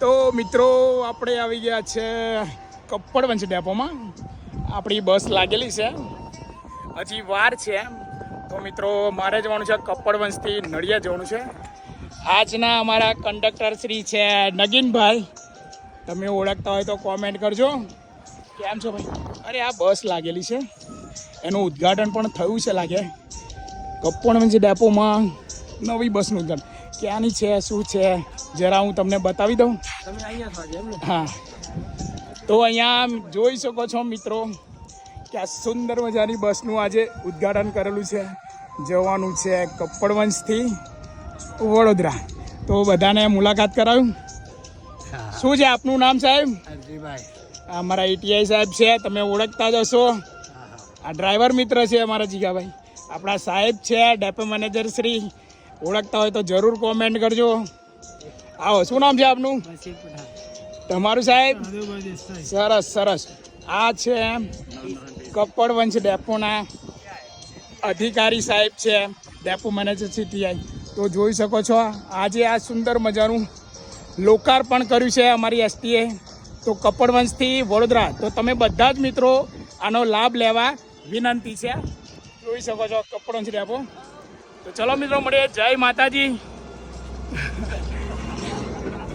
તો મિત્રો, આપણે આવી ગયા છે કપ્પડવંશ ડેપોમાં. આપણી બસ લાગેલી છે. હજી વાર છે તો મિત્રો, મારે જવાનું છે કપ્પડવંશથી નડિયા જવાનું છે. આજના અમારા કંડક્ટર શ્રી છે નગીનભાઈ. તમે ઓળખતા હોય તો કોમેન્ટ કરજો. કેમ છો ભાઈ? અરે, આ બસ લાગેલી છે. એનું ઉદ્ઘાટન પણ થયું છે લાગે. કપ્પડવંશ ડેપોમાં નવી બસનું ઉદ્ઘાટન. ક્યાંની છે શું છે? જરા હું તમને બતાવી દઉં. હા. તો અહીંયા જોઈ શકો છો મિત્રો કે આ સુંદર મજાની બસનું આજે ઉદ્ઘાટન કરેલું છે. જવાનું છે કપ્પડવંશથી વડોદરા. તો બધાને મુલાકાત કરાવ્યું શું છે આપનું નામ સાહેબ? આ અમારા એટીઆઈ સાહેબ છે તમે ઓળખતા જ હશો. આ ડ્રાઈવર મિત્ર છે અમારા જીગાભાઈ. આપણા સાહેબ છે ડેપો મેનેજર શ્રી ઓળખતા હોય તો જરૂર કોમેન્ટ કરજો. આવો શું નામ છે આપનું? તમારું સાહેબ? સરસ સરસ. આ છે કપડવંશ ડેપોના અધિકારી સાહેબ છે ડેપો મેનેજર સીટીઆઈ તો જોઈ શકો છો આજે આ સુંદર મજાનું લોકાર્પણ કર્યું છે અમારી એસટીએ. તો કપડવંશથી વડોદરા. તો તમે બધા જ મિત્રો આનો લાભ લેવા વિનંતી છે. જોઈ શકો છો કપડવંશ ડેપો. તો ચલો મિત્રો મળીએ. જય માતાજી.